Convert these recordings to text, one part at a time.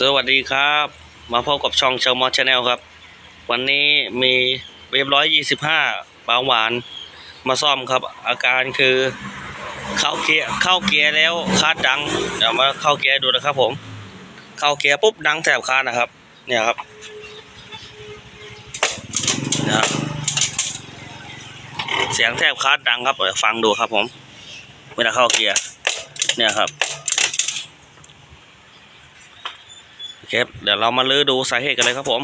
สวัสดีครับ มาพบกับช่องเชลมอชแนลครับ วันนี้มีเว็บร้อยยี่สิบห้าบาหวานมาซ่อมครับ อาการคือเข้าเกียร์เข้าเกียร์แล้วคาดดังเดี๋ยวมาเข้าเกียร์ดูนะครับ ผม เข้าเกียร์ปุ๊บดังแถบคาดนะครับ เนี่ยครับนะครับเสียงแทบคาดดังครับฟังดูครับผม เวลาเข้าเกียร์เนี่ยครับ โอเครับเดี๋ยวเรามาลื้อดูสาเหตุกันเลยครับผม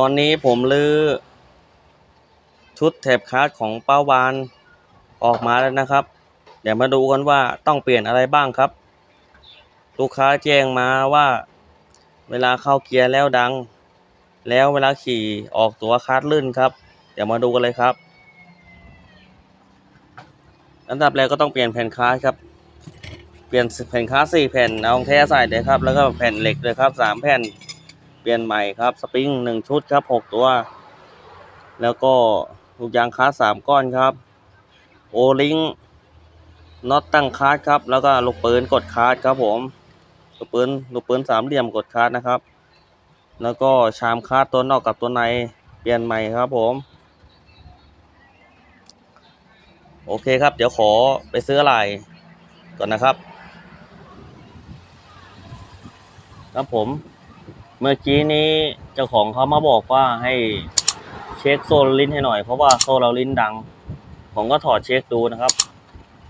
ตอนนี้ผมลื้อชุดแถบคาร์ดของป้าวานออกมาแล้วนะครับ เดี๋ยวมาดูกันว่าต้องเปลี่ยนอะไรบ้างครับ ลูกค้าแจ้งมาว่า เวลาเข้าเกียร์แล้วดัง แล้วเวลาขี่ออกตัวคาร์ดลื่นครับ เดี๋ยวมาดูกันเลยครับอันดับแรกก็ต้องเปลี่ยนแผ่นคาร์ดครับ เปลี่ยนแผ่นคาร์ดสี่แผ่นเอาแท้ใส่เลยครับ แล้วก็แผ่นเหล็กเลยครับสามแผ่น ปลี่ยนใหม่ครับ สปริงหนึ่งชุดครับหกตัว แล้วก็ลูกยางคาสามก้อนครับ โอลิงน็อตตั้งคาร์ดครับ แล้วก็ลูกปืนกดคาร์ดครับผม ลูกปืนลูกปืนสามเหลี่ยมกดคาร์ดนะครับ แล้วก็ชามคาร์ดตัวนอกกับตัวในเปลี่ยนใหม่ครับผม โอเคครับ เดี๋ยวขอไปซื้ออะไรก่อนนะครับ ครับผม เมื่อกี้นี้เจ้าของเขามาบอกว่าให้เช็คโซลลิ้นให้หน่อยเพราะว่าโซเราลิ้นดัง ผมก็ถอดเช็คดูนะครับ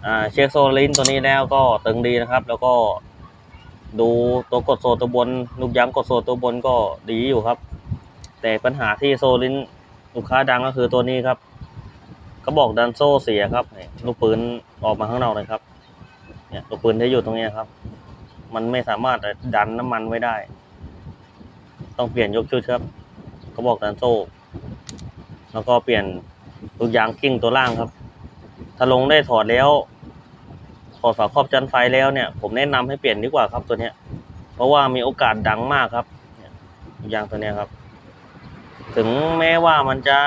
อ่าเช็คโซลลิ้นตัวนี้แล้วก็ตึงดีนะครับ แล้วก็ดูตัวกดโซตัวบนลูกยางกดโซตัวบนก็ดีอยู่ครับ แต่ปัญหาที่โซลิ้นลูกค้าดังก็คือตัวนี้ครับก็บอกดันโซ่เสียครับลูกปืนออกมาข้างนอกเลยครับ เนี่ยลูกปืนที่อยู่ตรงนี้ครับ มันไม่สามารถดันน้ำมันไว้ได้ ต้องเปลี่ยนยกชุดครับเขาบอกดันโซ่ แล้วก็เปลี่ยนลูกยางกิ้งตัวล่างครับ ถ้าลงได้ถอดแล้วถอดฝาครอบจันไฟแล้วเนี่ย ผมแนะนำให้เปลี่ยนดีกว่าครับตัวเนี้ย เพราะว่ามีโอกาสดังมากครับยลูกยางตัวเนี้ยครับ ถึงแม้ว่ามันจะ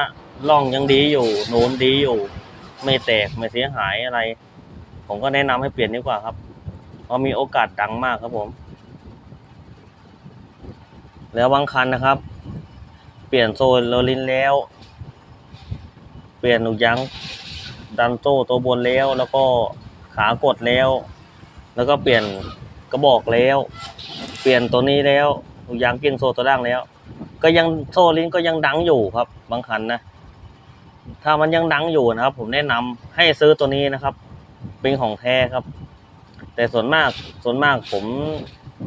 ล่องยังดีอยู่โน้นดีอยู่ ไม่แตกไม่เสียหายอะไร ผมก็แนะนำให้เปลี่ยนดีกว่าครับ เพราะมีโอกาสดังมากครับผม แล้วบางคันนะครับ เปลี่ยนโซนโรลินแล้ว เปลี่ยนลูกยางดันโซ่ตัวบนแล้ว แล้วก็ขากดแล้ว แล้วก็เปลี่ยนกระบอกแล้ว เปลี่ยนตัวนี้แล้วลูกยางกิ้งโซ่ตัวล่างแล้ว ก็ยังโซ่ลิ้นก็ยังดังอยู่ครับ บางคันนะถ้ามันยังดังอยู่นะครับ ผมแนะนำให้ซื้อตัวนี้นะครับ เป็นของแท้ครับ แต่ส่วนมากส่วนมากผม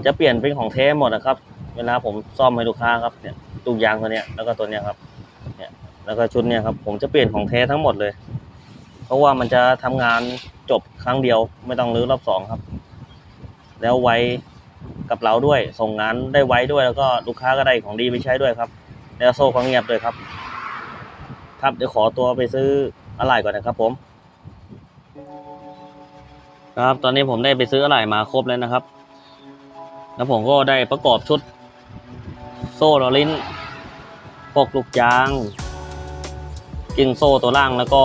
จะเปลี่ยนเป็นของแท้หมดนะครับ เวลาผมซ่อมให้ลูกค้าครับเนี่ยลูกยางตัวเนี้ยแล้วก็ตัวเนี้ยครับเนี่ยแล้วก็ชุดเนี้ยครับผมจะเปลี่ยนของแท้ทั้งหมดเลย เพราะว่ามันจะทำงานจบครั้งเดียวไม่ต้องรื้อรอบสองครับ แล้วไว้กับเราด้วยส่งงานได้ไวด้วยแล้วก็ลูกค้าก็ได้ของดีไปใช้ด้วยครับ แล้วโซ่ความเงียบด้วยครับ ครับเดี๋ยวขอตัวไปซื้ออะไรก่อนนะครับ ผม ครับตอนนี้ผมได้ไปซื้ออะไรมาครบแล้วนะครับ แล้วผมก็ได้ประกอบชุด ซ่ลอลิ้นพวกลูกยางกิ้งโซ่ตัวล่างแล้วก็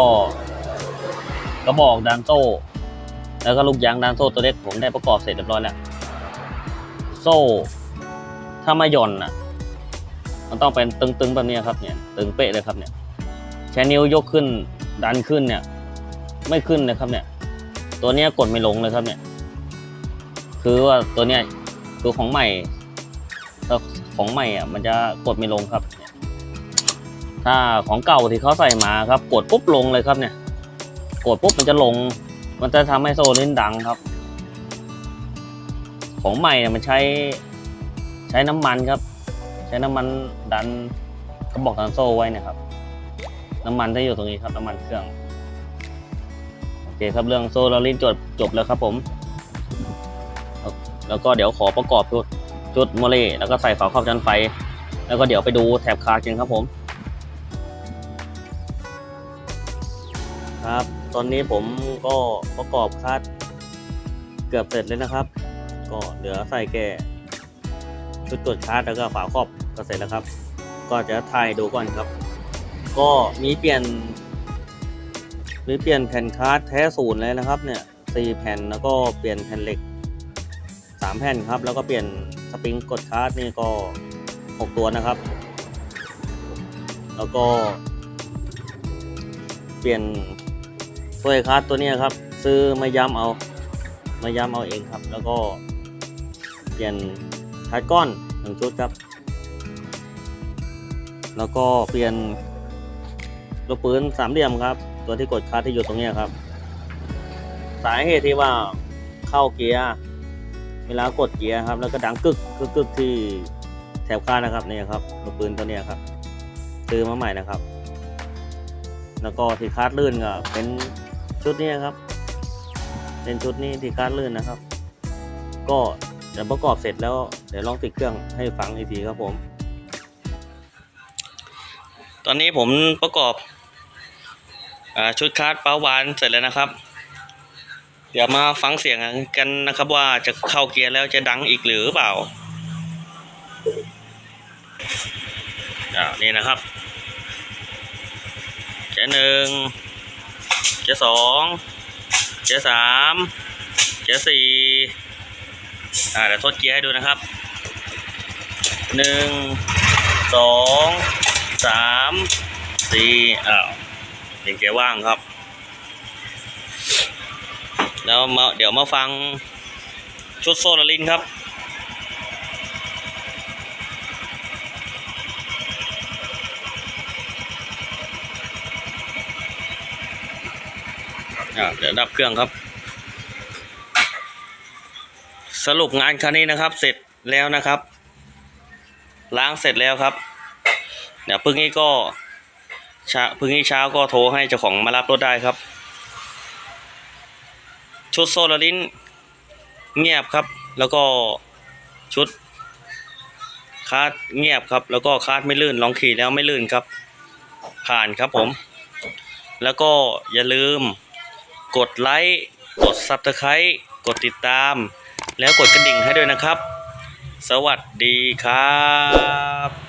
กระบอกดันโซ่ แล้วก็ลูกยางดันโซ่ตัวเล็กผมได้ประกอบเสร็จเรียบร้อยแล้วโซ่ ถ้าไม่หย่อนอะ มันต้องเป็นตึงๆแบบนี้ครับเนี่ย ตึงเป๊ะเลยครับเนี่ยใช้นิ้วยกขึ้นดันขึ้นเนี่ย ไม่ขึ้นเลยครับเนี่ย ตัวเนี้ยกดไม่ลงเลยครับเนี่ย คือว่าตัวเนี้ยคือของใหม่ถ้า ของใหม่อะมันจะกดไม่ลงครับ ถ้าของเก่าที่เขาใส่มาครับ กดปุ๊บลงเลยครับเนี่ย กดปุ๊บมันจะลง มันจะทำให้โซลิ้นดังครับ ของใหม่เนี่ยมันใช้ใช้น้ำมันครับ ใช้น้ำมันดันกระบอกดันโซ่ไว้นะครับ น้ำมันที่อยู่ตรงนี้ครับ น้ำมันเครื่องโอเคครับเรื่องโซ่เราลิ้นจบจบแล้วครับผมแล้วก็เดี๋ยวขอประกอบชุด ชุดโมเลแล้วก็ใส่ฝาครอบจานไฟ แล้วก็เดี๋ยวไปดูแถบคาร์กันครับผม ครับ ตอนนี้ผมก็ประกอบคาร์เกือบเสร็จเลยนะครับ ก็เหลือใส่แก่ชุดตรวจคาร์แล้วก็ฝาครอบก็เสร็จแล้วครับ ก็จะถ่ายดูก่อนครับ ก็มีเปลี่ยนมีเปลี่ยนแผ่นคาร์ดแท้ศูนย์เลยนะครับเนี่ยสี่แผ่นแล้วก็เปลี่ยนแผ่นเหล็กสามแผ่นครับ แล้วก็เปลี่ยน สปริงกดคาร์ดนี่ก็หกตัวนะครับ แล้วก็ เปลี่ยนถ้วคาร์ดตัวนี้ครับ ซื้อมาย้ำเอา มาย้ำเอาเองครับ แล้วก็เปลี่ยนคาร์ดก้อนหนึ่งชุดครับ แล้วก็เปลี่ยนลูกปืนสามเหลี่ยมครับ ตัวที่กดคาร์ดที่อยู่ตรงนี้ครับ สาเหตุที่ว่าเข้าเกียร์ เวลากดเกียร์ครับแล้วก็ดังกึกกึกกึกที่แถบคาร์ดนะครับนี่ครับลูกปืนตัวนี้ครับซื้อมาใหม่นะครับ แล้วก็ที่คาร์ดลื่นก็เป็นชุดนี้ครับ เป็นชุดนี้ที่คาร์ดลื่นนะครับ ก็จะประกอบเสร็จแล้วเดี๋ยวลองติดเครื่องให้ฟังอีกทีครับผม ตอนนี้ผมประกอบอชุดคาร์ดเป้าหวานเสร็จแล้วนะครับ เดี๋ยวมาฟังเสียงกันนะครับว่าจะเข้าเกียร์แล้วจะดังอีกหรือเปล่าอ่านี่นะครับเกียร์หนึ่งเกียร์สองเกียร์สามเกียร์สี่อ่าเดี๋ยวทดเกียร์ให้ดูนะครับหนึ่งสองสามสี่อ้าวเป็นเกียร์ว่างครับ แล้วมาเดี๋ยวมาฟังชุดโซลารินครับอะเดี๋ยวดับเครื่องครับ สรุปงานคันนี้นะครับ เสร็จแล้วนะครับ ล้างเสร็จแล้วครับ เดี๋ยวพึ่งนี้ก็เช้าพึ่งนี้เช้าก็โทรให้เจ้าของมารับรถได้ครับ ชุดโซลารินเงียบครับ แล้วก็ชุดคาดเงียบครับ แล้วก็คาดไม่ลื่นลองขี่แล้วไม่ลื่นครับ ผ่านครับผม แล้วก็อย่าลืมกดไลค์กด Subscribe กดติดตาม แล้วกดกระดิ่งให้ด้วยนะครับ สวัสดีครับ